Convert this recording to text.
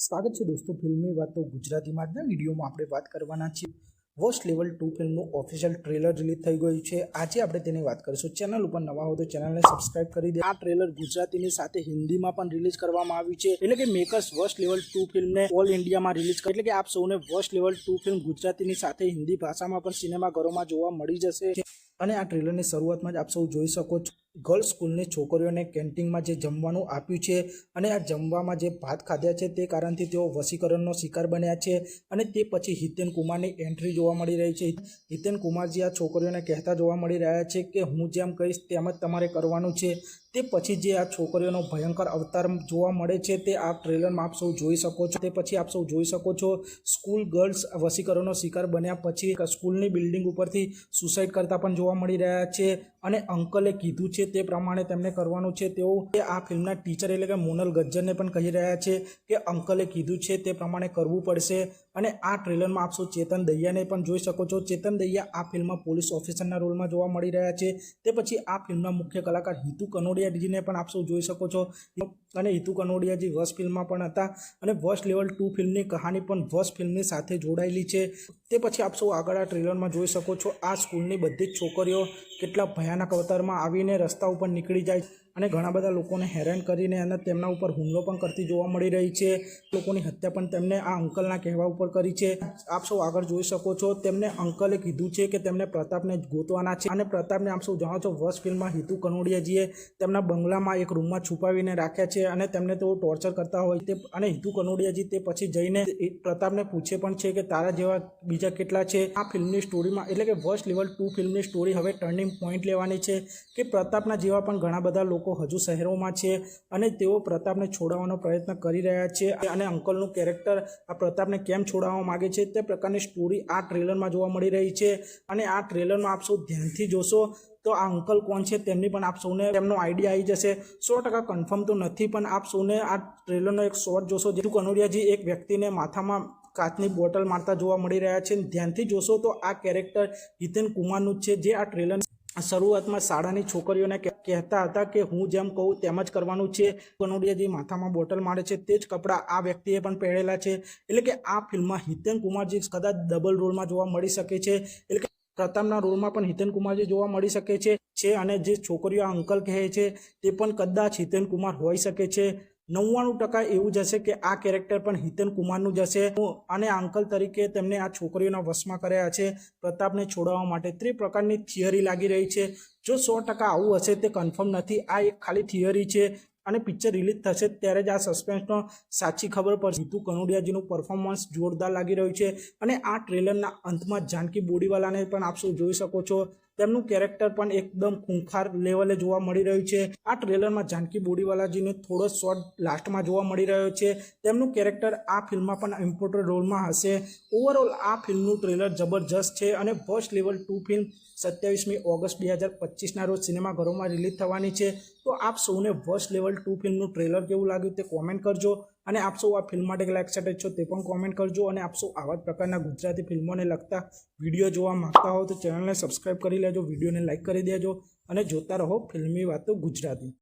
સ્વાગત છે દોસ્તો ફિલ્મની વાત તો ગુજરાતીમાં આજના વિડીયોમાં આપણે વાત કરવાના છીએ. વર્સ્ટ લેવલ ટુ ફિલ્મનું ઓફિશિયલ ટ્રેલર રિલીઝ થઈ ગયું છે. આજે આપણે તેની વાત કરીશું. ચેનલ ઉપર નવા હો તો ચેનલને સબસ્ક્રાઇબ કરી દે. આ ટ્રેલર ગુજરાતીની સાથે હિન્દીમાં પણ રિલીઝ કરવામાં આવ્યું છે. એટલે કે મેકર્સ વર્સ્ટ લેવલ ટુ ફિલ્મને ઓલ ઇન્ડિયામાં રિલીઝ કરી એટલે કે આપ સૌને વર્સ્ટ લેવલ ટુ ફિલ્મ ગુજરાતીની સાથે હિન્દી ભાષામાં પણ સિનેમાઘરોમાં જોવા મળી જશે. અને આ ટ્રેલરની શરૂઆતમાં જ આપ સૌ જોઈ શકો છો. ગર્લ્સ સ્કૂલની છોકરીઓને કેન્ટીનમાં જે જમવાનું આપ્યું છે અને આ જમવામાં જે ભાત ખાધ્યા છે તે કારણથી તેઓ વસીકરણનો શિકાર બન્યા છે અને તે પછી હિતેન કુમારની એન્ટ્રી જોવા મળી રહી છે. હિતેન કુમારજી આ છોકરીઓને કહેતા જોવા મળી રહ્યા છે કે હું જેમ કહીશ તેમ જ તમારે કરવાનું છે. તે પછી જે આ છોકરીઓનો ભયંકર અવતાર જોવા મળે છે, તે આ ટ્રેલરમાં આપ સૌ જોઈ શકો છો. તે પછી આપ સૌ જોઈ શકો છો સ્કૂલ ગર્લ્સ વસીકરણનો શિકાર બન્યા પછી સ્કૂલની બિલ્ડિંગ ઉપરથી સુસાઇડ કરતા પણ જોવા મળી રહ્યા છે અને અંકલે કીધું છે તે પ્રમાણે તેમને કરવાનું છે. તેઓ આ ફિલ્મના ટીચર એટલે કે મોનલ ગજ્જરને પણ કહી રહ્યા છે કે અંકલે કીધું છે તે પ્રમાણે કરવું પડશે અને આ ટ્રેલરમાં આપ સૌ ચેતન દૈયાને પણ જોઈ શકો છો. ચેતન દૈયા આ ફિલ્મમાં પોલીસ ઓફિસરના રોલમાં જોવા મળી રહ્યા છે. તે પછી આ ફિલ્મના મુખ્ય કલાકાર હિતુ કનોડિયાજીને પણ આપ સૌ જોઈ શકો છો. અને હિતુ કનોડિયાજી વસ ફિલ્મમાં પણ હતા અને વસ લેવલ ટુ ફિલ્મની કહાની પણ વસ ફિલ્મની સાથે જોડાયેલી છે. તે પછી આપ સૌ આગળ આ ટ્રેલરમાં જોઈ શકો છો. આ સ્કૂલની બધી જ છોકરીઓ કેટલા ભયાનક અવતારમાં આવીને રસ્તા ઉપર નીકળી જાય અને ઘણા બધા લોકોને હેરાન કરીને અને તેમના ઉપર હુમલો પણ કરતી જોવા મળી રહી છે. લોકોની હત્યા પણ તેમને આ અંકલના કહેવા ઉપર કરી છે. આપ સૌ આગળ જોઈ શકો છો, તેમને અંકલે કીધું છે કે તેમને પ્રતાપને ગોતવાના છે અને પ્રતાપને આપ સૌ જાણો છો વર્ષ ફિલ્મમાં હિતુ કનોડિયાજીએ તેમના બંગલામાં એક રૂમમાં છુપાવીને રાખ્યા છે અને તેમને તેઓ ટોર્ચર કરતા હોય તે અને હિતુ કનોડિયાજી તે પછી જઈને પ્રતાપને પૂછે પણ છે કે તારા જેવા બીજા કેટલા છે? આ ફિલ્મની સ્ટોરીમાં એટલે કે વર્સ્ટ લેવલ ટુ ફિલ્મની સ્ટોરી હવે ટર્નિંગ પોઈન્ટ લેવાની છે કે પ્રતાપના જેવા પણ ઘણા બધા લોકો હજુ શહેરોમાં છે અને તેઓ પ્રતાપને છોડાવવાનો પ્રયત્ન કરી રહ્યા છે અને અંકલનું કેરેક્ટર આ પ્રતાપને કેમ છોડાવવા માગે છે તે પ્રકારની સ્ટોરી આ ટ્રેલરમાં જોવા મળી રહી છે અને આ ટ્રેલરમાં આપ સૌ ધ્યાનથી જોશો તો આ અંકલ કોણ છે તેમની પણ આપ સૌને તેમનો આઈડિયા આવી જશે. સો ટકા કન્ફર્મ તો નથી પણ આપ સૌને આ ટ્રેલરનો એક શોર્ટ જોશો. જેટલું કનોડિયાજી એક વ્યક્તિને માથામાં કાચની બોટલ મારતા જોવા મળી રહ્યા છે. ધ્યાનથી જોશો તો આ કેરેક્ટર હિતેન કુમારનું છે. જે આ ટ્રેલર શરૂઆતમાં શાળાની છોકરીઓને કહેતા હતા કે, હું જેમ કહું તેમ જ કરવાનું છે. કનોડિયા જે માથામાં બોટલ મારે છે, તે જ કપડાં આ વ્યક્તિએ પણ પહેરેલા છે. એટલે કે આ ફિલ્મમાં હિતેન કુમારજી કદાચ ડબલ રોલમાં જોવા મળી શકે છે. એટલે કે પ્રતાપના રોલમાં પણ હિતેન કુમારજી જોવા મળી શકે છે અને જે છોકરીઓ અંકલ કહે છે, તે પણ કદાચ હિતેન કુમાર હોઈ શકે છે. નવ્વાણું ટકા એવું જશે કે આ કેરેક્ટર પણ હિતેન કુમારનું જશે અને અંકલ તરીકે તેમને આ છોકરીઓના વશમાં કર્યા છે. પ્રતાપને છોડાવવા માટે તે પ્રકારની થિયરી લાગી રહી છે. જો સો ટકા આવું હશે તે કન્ફર્મ નથી. આ એક ખાલી થિયરી છે અને પિક્ચર રિલીઝ થશે ત્યારે જ આ સસ્પેન્સનો સાચી ખબર પડશે. હિતુ કનોડિયાજીનું પરફોર્મન્સ જોરદાર લાગી રહ્યું છે. અને આ ટ્રેલરના અંતમાં જાનકી બોડીવાલાને પણ આપ સૌ જોઈ શકો છો. તેમનું કેરેક્ટર પણ એકદમ ખૂંખાર લેવલે જોવા મળી રહ્યું છે. આ ટ્રેલરમાં જાનકી બોડીવાલાજીને થોડો શોર્ટ લાસ્ટમાં જોવા મળી રહ્યો છે. તેમનું કેરેક્ટર આ ફિલ્મમાં પણ ઇમ્પોર્ટન્ટ રોલમાં હશે. ઓવરઓલ આ ફિલ્મનું ટ્રેલર જબરજસ્ત છે અને ફર્સ્ટ લેવલ ટુ ફિલ્મ સત્યાવીસમી ઓગસ્ટ બે હજાર પચીસના રોજ સિનેમાઘરોમાં રિલીઝ થવાની છે. તો આપ સૌને ફર્સ્ટ લેવલ ટુ ફિલ્મનું ટ્રેલર કેવું લાગ્યું તે કોમેન્ટ કરજો અને આપ સૌ આ ફિલ્મ માટે કેટલા એક્સાઇટેડ છો તે પણ કોમેન્ટ કરજો અને આપ સૌ આવા જ પ્રકારના ગુજરાતી ફિલ્મોને લગતા વીડિયો જોવા માગતા હો તો ચેનલને સબસ્ક્રાઈબ કરી લેજો. વિડીયોને લાઇક કરી દેજો અને જોતા રહો ફિલ્મી વાતો ગુજરાતી.